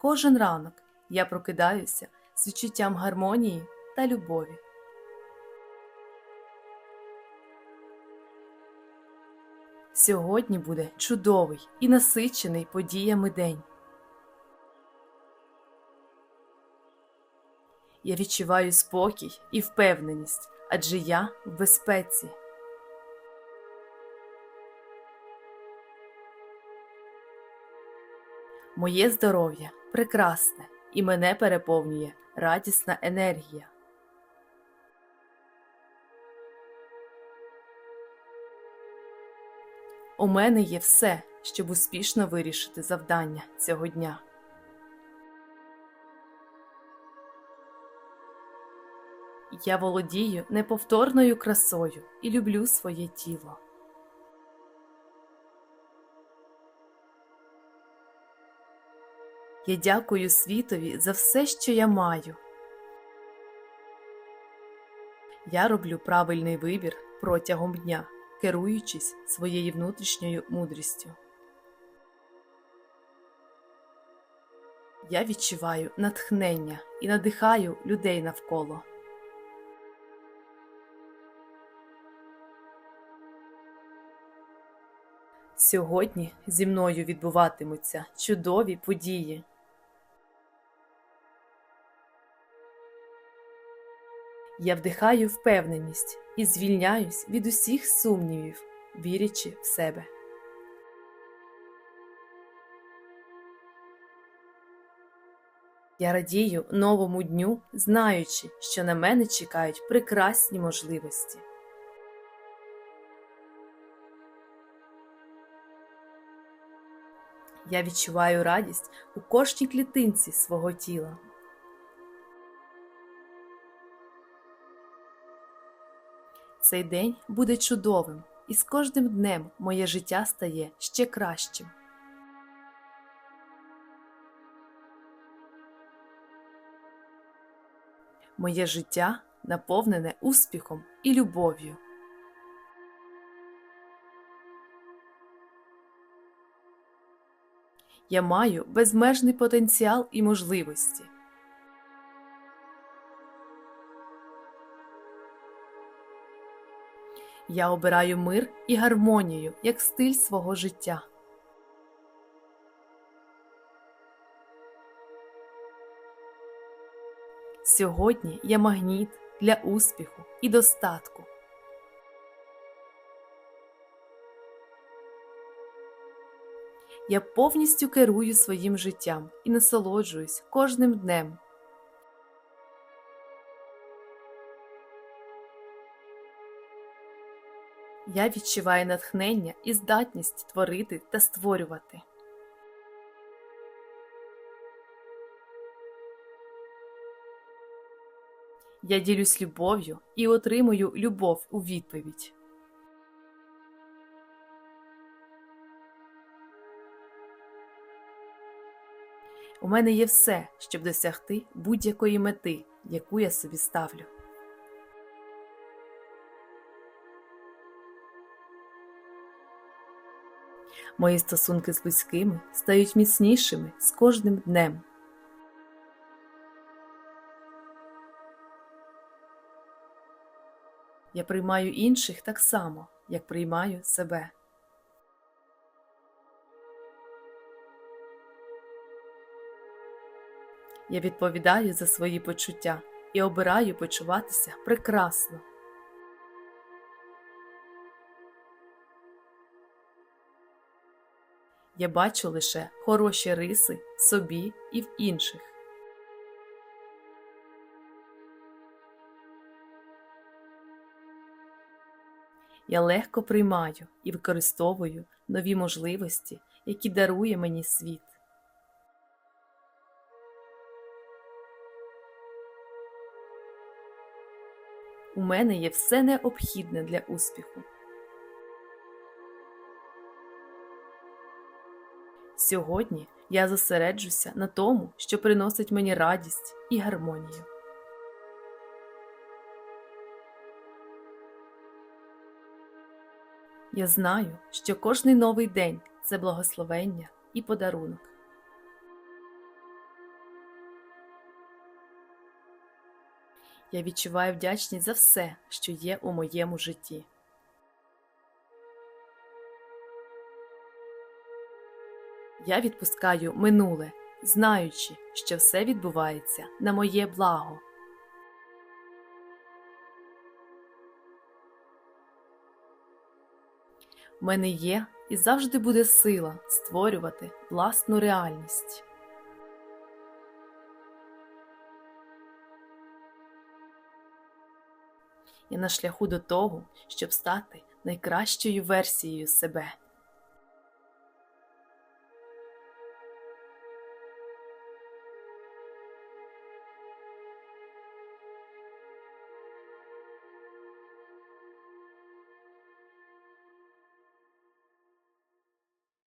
Кожен ранок я прокидаюся з відчуттям гармонії та любові. Сьогодні буде чудовий і насичений подіями день. Я відчуваю спокій і впевненість, адже я в безпеці. Моє здоров'я прекрасне і мене переповнює радісна енергія. У мене є все, щоб успішно вирішити завдання цього дня. Я володію неповторною красою і люблю своє тіло. Я дякую світові за все, що я маю. Я роблю правильний вибір протягом дня, керуючись своєю внутрішньою мудрістю. Я відчуваю натхнення і надихаю людей навколо. Сьогодні зі мною відбуватимуться чудові події. Я вдихаю впевненість і звільняюсь від усіх сумнівів, вірячи в себе. Я радію новому дню, знаючи, що на мене чекають прекрасні можливості. Я відчуваю радість у кожній клітинці свого тіла. Цей день буде чудовим, і з кожним днем моє життя стає ще кращим. Моє життя наповнене успіхом і любов'ю. Я маю безмежний потенціал і можливості. Я обираю мир і гармонію як стиль свого життя. Сьогодні я магніт для успіху і достатку. Я повністю керую своїм життям і насолоджуюсь кожним днем. Я відчуваю натхнення і здатність творити та створювати. Я ділюсь любов'ю і отримую любов у відповідь. У мене є все, щоб досягти будь-якої мети, яку я собі ставлю. Мої стосунки з близькими стають міцнішими з кожним днем. Я приймаю інших так само, як приймаю себе. Я відповідаю за свої почуття і обираю почуватися прекрасно. Я бачу лише хороші риси в собі і в інших. Я легко приймаю і використовую нові можливості, які дарує мені світ. У мене є все необхідне для успіху. Сьогодні я зосереджуся на тому, що приносить мені радість і гармонію. Я знаю, що кожний новий день це благословення і подарунок. Я відчуваю вдячність за все, що є у моєму житті. Я відпускаю минуле, знаючи, що все відбувається на моє благо. В мене є і завжди буде сила створювати власну реальність. Я на шляху до того, щоб стати найкращою версією себе.